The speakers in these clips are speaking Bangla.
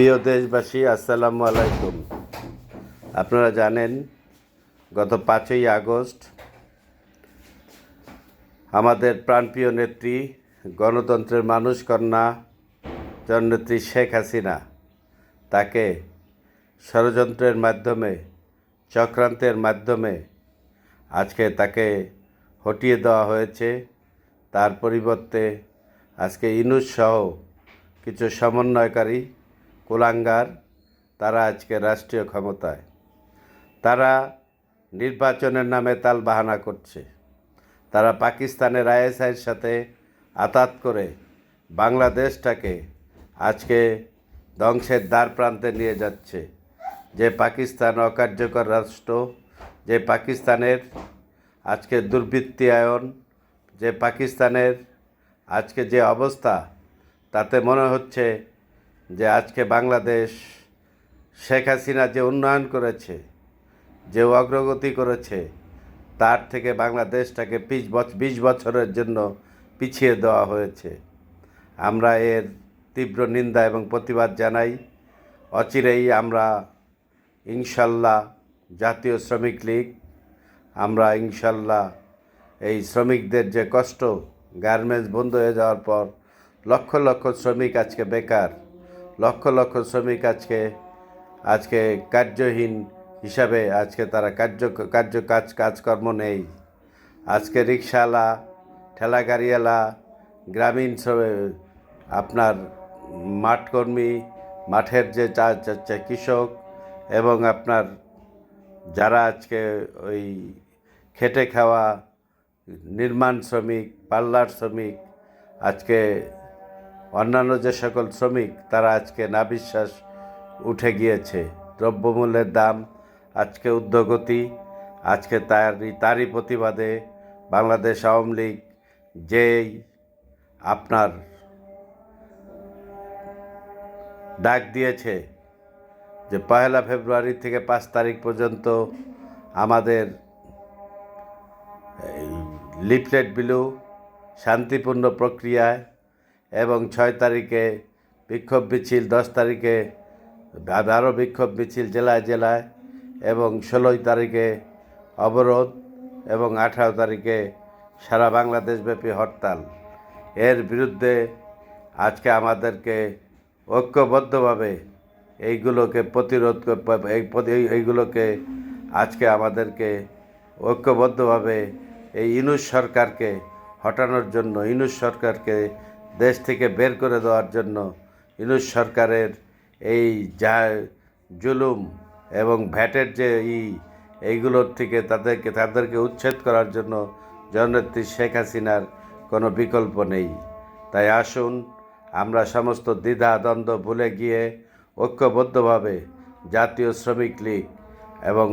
প্রিয় দেশবাসী, আসসালামু আলাইকুম। আপনারা জানেন, গত পাঁচই আগস্ট আমাদের প্রাণপ্রিয় নেত্রী, গণতন্ত্রের মানুষ কন্যা, জননেত্রী শেখ হাসিনা, তাকে ষড়যন্ত্রের মাধ্যমে, চক্রান্তের মাধ্যমে আজকে তাকে হটিয়ে দেওয়া হয়েছে। তার পরিবর্তে আজকে ইনুস সহ কিছু সমন্বয়কারী কুলাঙ্গার, তারা আজকে রাষ্ট্রীয় ক্ষমতায়। তারা নির্বাচনের নামে তাল বাহানা করছে। তারা পাকিস্তানের আইএসআইয়ের সাথে আতাত করে বাংলাদেশটাকে আজকে ধ্বংসের দ্বার প্রান্তে নিয়ে যাচ্ছে। যে পাকিস্তান অকার্যকর রাষ্ট্র, যে পাকিস্তানের আজকে দুর্বৃত্তিয়ায়ন যে পাকিস্তানের আজকে যে অবস্থা, তাতে মনে হচ্ছে যে আজকে বাংলাদেশ শেখ হাসিনা যে উন্নয়ন করেছে, যে অগ্রগতি করেছে, তার থেকে বাংলাদেশটাকে বছ বিশ বছরের জন্য পিছিয়ে দেওয়া হয়েছে। আমরা এর তীব্র নিন্দা এবং প্রতিবাদ জানাই। অচিরেই আমরা ইনশাল্লাহ জাতীয় শ্রমিক লীগ, আমরা ইনশাল্লাহ এই শ্রমিকদের যে কষ্ট, গার্মেন্টস বন্ধ হয়ে যাওয়ার পর লক্ষ লক্ষ শ্রমিক আজকে বেকার। লক্ষ লক্ষ শ্রমিক আজকে আজকে কার্যহীন হিসাবে আজকে তারা কার্য কার্য কাজ, কাজকর্ম নেই। আজকে রিক্সাওয়ালা ঠেলা গাড়িওয়ালা গ্রামীণ আপনার মাঠকর্মী, মাঠের যে কৃষক এবং আপনার যারা আজকে ওই খেটে খাওয়া, নির্মাণ শ্রমিক পার্লার শ্রমিক, আজকে অন্যান্য যে সকল শ্রমিক, তারা আজকে নাবিশ্বাস উঠে গিয়েছে। দ্রব্যমূল্যের দাম, আজকে উদ্যোগতি, আজকে তারই তারই প্রতিবাদে বাংলাদেশ আওয়ামী লীগ যেই আপনার ডাক দিয়েছে যে পয়লা ফেব্রুয়ারি থেকে পাঁচ তারিখ পর্যন্ত আমাদের লিফলেট বিলু শান্তিপূর্ণ প্রক্রিয়ায় এবং ছয় তারিখে বিক্ষোভ মিছিল, দশ তারিখে আরও বিক্ষোভ মিছিল জেলায় জেলায় এবং ষোলোই তারিখে অবরোধ এবং আঠারো তারিখে সারা বাংলাদেশব্যাপী হরতাল। এর বিরুদ্ধে আজকে আমাদেরকে ঐক্যবদ্ধভাবে এইগুলোকে প্রতিরোধ এইগুলোকে আজকে আমাদেরকে ঐক্যবদ্ধভাবে এই ইনুস সরকারকে হটানোর জন্য, ইনুস সরকারকে দেশ থেকে বের করে দেওয়ার জন্য ইনুস সরকারের এই যা জুলুম এবং ভ্যাটের যে ই, এইগুলোর থেকে তাদেরকে তাদেরকে উচ্ছেদ করার জন্য জননেত্রী শেখ হাসিনার কোনো বিকল্প নেই। তাই আসুন, আমরা সমস্ত দ্বিধা দ্বন্দ্ব ভুলে গিয়ে ঐক্যবদ্ধভাবে জাতীয় শ্রমিক লীগ এবং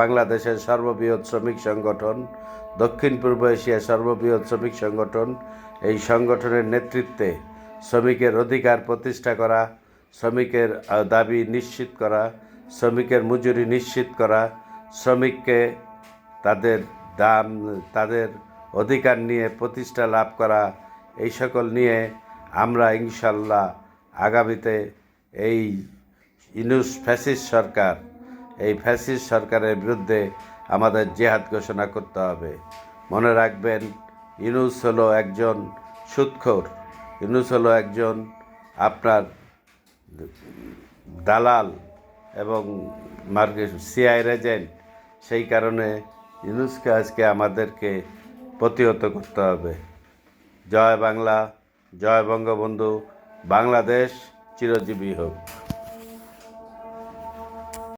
বাংলাদেশের সর্ববৃহৎ শ্রমিক সংগঠন, দক্ষিণ পূর্ব এশিয়ার সর্ববৃহৎ শ্রমিক সংগঠন, এই সংগঠনের নেতৃত্বে শ্রমিকের অধিকার প্রতিষ্ঠা করা, শ্রমিকের দাবি নিশ্চিত করা, শ্রমিকের মজুরি নিশ্চিত করা, শ্রমিককে তাদের দাম, তাদের অধিকার নিয়ে প্রতিষ্ঠা লাভ করা, এই সকল নিয়ে আমরা ইনশাল্লাহ আগামীতে এই ইনুস ফ্যাসিস সরকার এই ফ্যাসিস্ট সরকারের বিরুদ্ধে আমাদের জেহাদ ঘোষণা করতে হবে। মনে রাখবেন ইনুস হলো একজন সুৎখোর। ইনুস হলো একজন আপনার দালাল এবং মার্কেট সিআই এজেন্ট। সেই কারণে ইউনুসকে আজকে আমাদেরকে প্রতিহত করতে হবে। জয় বাংলা, জয় বঙ্গবন্ধু, বাংলাদেশ চিরজীবী হোক।